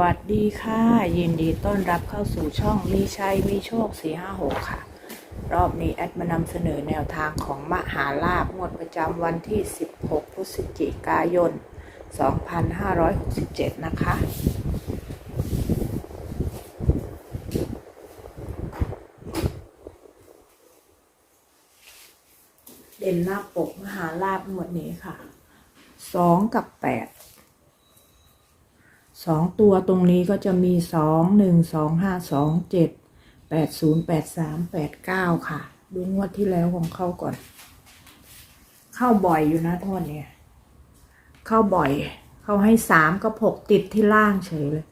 วัสดีค่ะ ยินดีต้อนรับเข้าสู่ช่องมีชัยมีโชค 456 ค่ะ รอบนี้แอดมานำเสนอแนวทางของมหาลาบงวดประจำวันที่ 16 พฤศจิกายน 2567 นะคะ เด่นหน้าปกมหาลาบงวดนี้ค่ะสองกับแปด สองตัวตรงนี้ก็จะมีสองหนึ่งสองห้าสองเจ็ดแปดศูนย์แปดสามแปดเก้าค่ะ ดูงวดที่แล้วของเขาก่อน เข้าบ่อยอยู่นะทวดเนี่ย เข้าบ่อย เขาให้สามกับหกติดที่ล่างเฉยเลย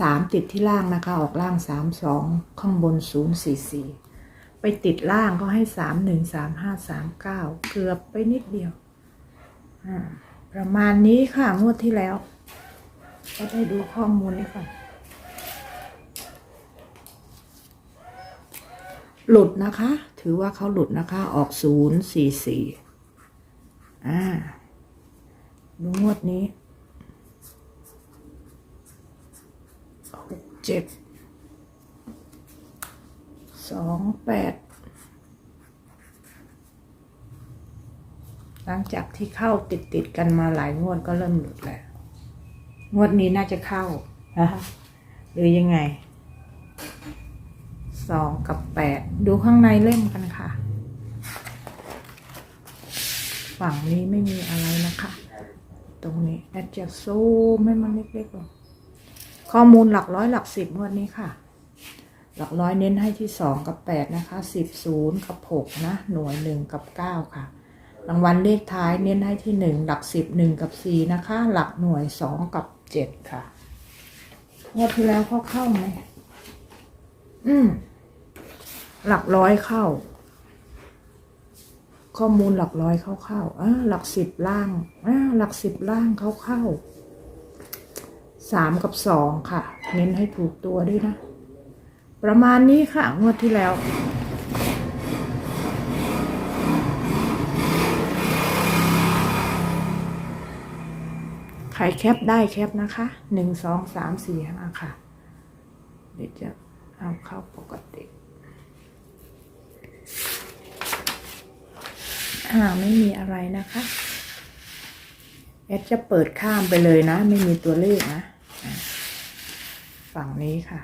สามติดที่ล่างนะคะ ออกล่างสามสองข้างบนศูนย์สี่สี่ไปติดล่างก็ให้สามหนึ่งสามห้าสามเก้าเกือบไปนิดเดียว ประมาณนี้ค่ะงวดที่แล้ว ก็ได้ดูข้อมูลนี้ก่อนหลุดนะคะ ถือว่าเขาหลุดนะคะ ออกศูนย์สี่สี่อ่าดูงวดนี้หกเจ็ดสองแปดหลังจากที่เข้าติดติดกันมาหลายงวดก็เริ่มหลุดแล้ว งวดนี้น่าจะเข้านะคะหรือยังไง สองกับแปด ดูข้างในเล่มกันค่ะ ฝั่งนี้ไม่มีอะไรนะคะ ตรงนี้แอดจะซูมให้มันเล็กๆลงข้อมูลหลักร้อยหลักสิบงวดนี้ค่ะ หลักร้อยเน้นให้ที่สองกับแปดนะคะสิบศูนย์กับหกนะ หน่วยหนึ่งกับเก้าค่ะรางวัลเลขท้ายเน้นให้ที่หนึ่งหลักสิบหนึ่งกับสี่นะคะ หลักหน่วยสองกับ เจ็ดค่ะงวดที่แล้วเขาเข้าไหม อืม หลักร้อยเข้า ข้อมูลหลักร้อยเข้าเข้าอ่าหลักสิบล่างอ่าหลักสิบล่างเข้าเข้า สามกับสองค่ะ เน้นให้ถูกตัวด้วยนะ ประมาณนี้ค่ะ งวดที่แล้ว รแคปได้แคปนะคะหนึ่งสองสามสี่ห้าค่ะ เดี๋ยวจะเอาเข้าปกติอ่าไม่มีอะไรนะคะแอดจะเปิดข้ามไปเลยนะ ไม่มีตัวเลขนะ ฝั่งนี้ค่ะ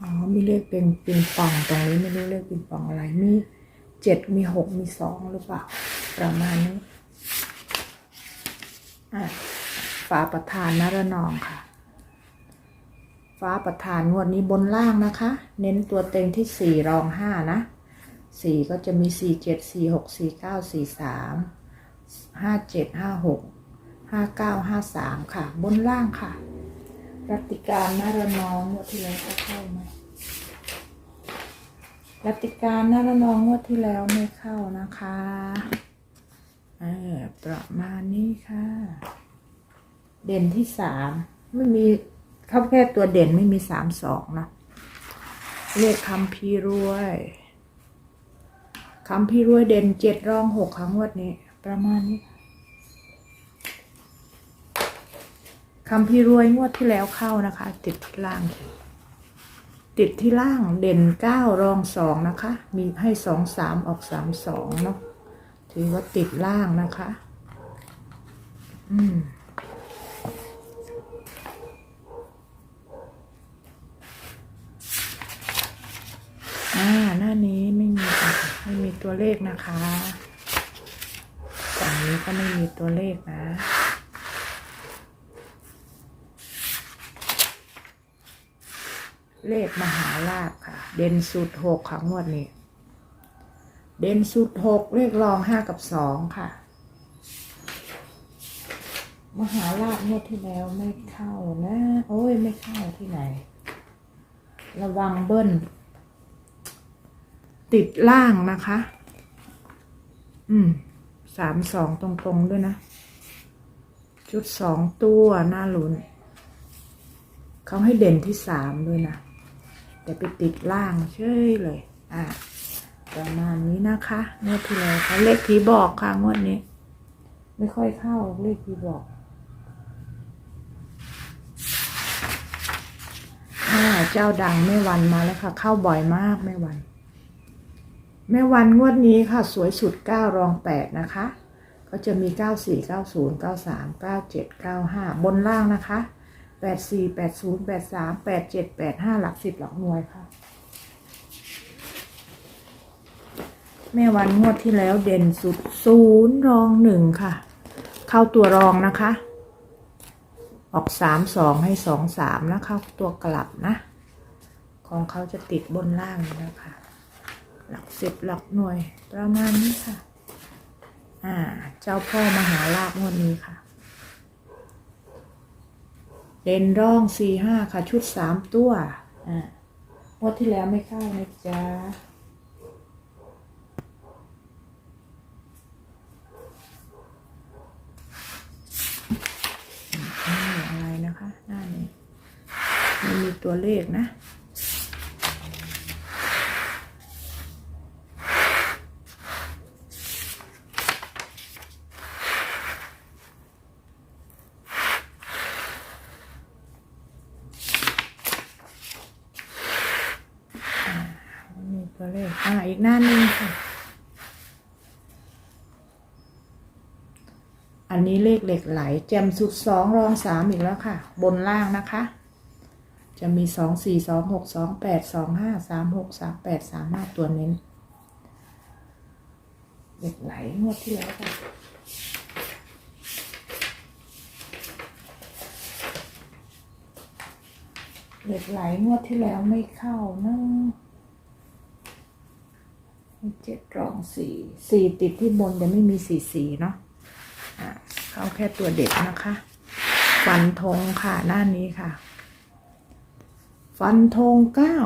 อ๋อ มีเลขเป็นปิงปองตรงนี้ไม่รู้เลขปิงปองอะไรมี เจ็ดมีหกมีสองหรือเปล่า ประมาณนี้อะฝาประธานนรนองค่ะ ฟ้าประธานงวดนี้บนล่างนะคะ เน้นตัวเต็งที่สี่รองห้านะสี่ก็จะมีสี่เจ็ดสี่หกสี่เก้าสี่สามห้าเจ็ดห้าหกห้าเก้าห้าสามค่ะ บนล่างค่ะ รัตติการนารนองงวดที่แล้วก็เข้าไหม รัตติการนารนองงวดที่แล้วไม่เข้านะคะเออประมาณนี้ค่ะ เด่นที่สามไม่มีเข้าแค่ตัวเด่นไม่มีสามสองนะเลขคำพีรวยคำพีรวยเด่นเจ็ดรองหกครั้งวดนี้ ประมาณนี้คำพีรวยงวดที่แล้วเข้านะคะ ติดล่าง ติดที่ล่างเด่นเก้ารองสองนะคะ มีให้สองสามออกสามสองเนาะถือว่าติดล่างนะคะ อืมอ่าหน้านี้ไม่มีค่ะไม่มีตัวเลขนะคะฝั่งนี้ก็ไม่มีตัวเลขนะ เลขมหาลาภค่ะ เด่นสุดหกค่ะงวดนี้ เด่นสุดหกเลขรองห้ากับสองค่ะ มหาลาภงวดที่แล้วไม่เข้านะ โอ้ยไม่เข้าที่ไหน ระวังเบิ้ลติดล่างนะคะ อืม สามสองตรงๆด้วยนะ ชุดสองตัวหน้าลุ้นเขาให้เด่นที่สามด้วยนะ แต่ไปติดล่างเฉยเลย อะประมาณนี้นะคะงวดที่แล้วค่ะเลขผีบอกค่ะงวดนี้ ไม่ค่อยเข้าเลขผีบอกอ่าเจ้าดังแม่วันมาแล้วค่ะ เข้าบ่อยมากแม่วัน แม่วันงวดนี้ค่ะ สวยสุดเก้ารองแปดนะคะ ก็จะมีเก้าสี่เก้าศูนย์เก้าสามเก้าเจ็ดเก้าห้าบนล่างนะคะ แปดสี่แปดศูนย์แปดสามแปดเจ็ดแปดห้าหลักสิบหลักหน่วยค่ะ แม่วันงวดที่แล้วเด่นสุดศูนย์รองหนึ่งค่ะ เข้าตัวรองนะคะ ออกสามสองให้สองสามนะเข้าตัวกลับนะ ของเขาจะติดบนล่างอยู่แล้วค่ะหลักสิบหลักหน่วยประมาณนี้ค่ะ อ่า เจ้าพ่อมหาลาภงวดนี้ค่ะ เด่นร่องสี่ห้าค่ะ ชุดสามตัวอ่างวดที่แล้วไม่เข้านะจ๊ะไม่อะไรนะคะ หน้านี้ไม่มีตัวเลขนะ อ่าไม่มีตัวเลข อ่าอีกหน้านึงค่ะ อันนี้เลขเหล็กไหลแจมสุดสองรองสามอีกแล้วค่ะ บนล่างนะคะ จะมีสองสี่สองหกสองแปดสองห้าสามหกสามแปดสามห้าตัวเน้นเหล็กไหลงวดที่แล้วค่ะเหล็กไหลงวดที่แล้วไม่เข้านะ เจ็ดรองสี่สี่ติดที่บนแต่ไม่มีสี่สีเนาะอะเข้าแค่ตัวเด็กนะคะ ฟันธงค่ะหน้านี้ค่ะ ฟันธงเก้า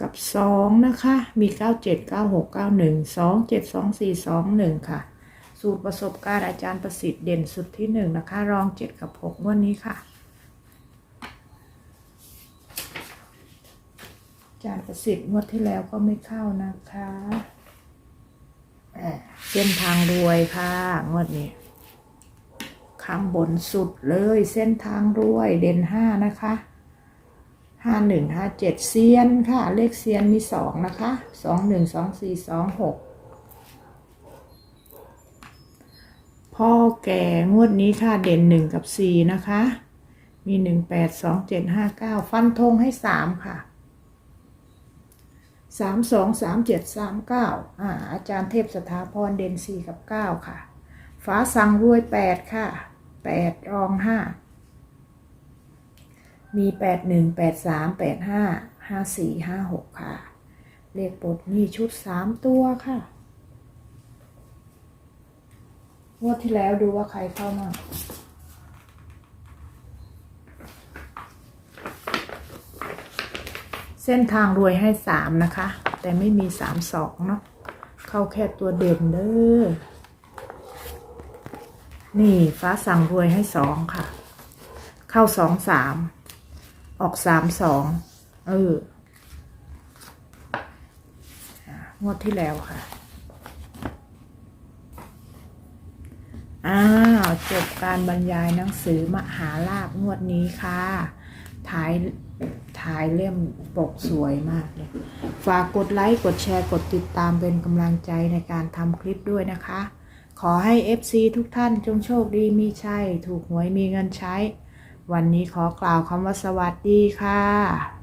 กับสองนะคะ มีเก้าเจ็ดเก้าหกเก้าหนึ่งสองเจ็ดสองสี่สองหนึ่งค่ะ สูตรประสบการณ์อาจารย์ประสิทธิ์เด่นสุดที่หนึ่งนะคะ รองเจ็ดกับหกวันนี้ค่ะ อา จารย์ประสิทธิ์งวดที่แล้วก็ไม่เข้านะคะเส้นทางรวยค่ะงวดนี้ข้างบนสุดเลยเส้นทางรวยเด่นห้านะคะห้าหนึ่งห้าเจ็ดเซียนค่ะ เลขเซียนมีสองนะคะสองหนึ่งสองสี่สองหกพ่อแก่งวดนี้ค่ะเด่นหนึ่งกับสี่นะคะ มีหนึ่งแปดสองเจ็ดห้าเก้าฟันธงให้สามค่ะ สามสองสามเจ็ดสามเก้าอ่าอาจารย์เทพสถาพรเด่นสี่กับเก้าค่ะ ฟ้าสั่งรวยแปดค่ะแปดรองห้ามีแปดหนึ่งแปดสามแปดห้าห้าสี่ห้าหกค่ะ เลขปลดหนี่ชุดสามตัวค่ะงวดที่แล้วดูว่าใครเข้ามา เส้นทางรวยให้สามนะคะ แต่ไม่มีสามสองเนาะเข้าแค่ตัวเด่นเด้อนี่ฟ้าสั่งรวยให้สองค่ะ เข้าสองสามออกสามสองเอองวดที่แล้วค่ะอ้าวจบการบรรยายหนังสือมหาลาบงวดนี้ค่ะ ท้ายท้ายเล่มปกสวยมากเลยฝากกดไลค์กดแชร์กดติดตามเป็นกำลังใจในการทำคลิปด้วยนะคะ ขอให้ FC ทุกท่านจงโชคดีมีชัยถูกหวยมีเงินใช้ วันนี้ขอกล่าวคำว่าสวัสดีค่ะ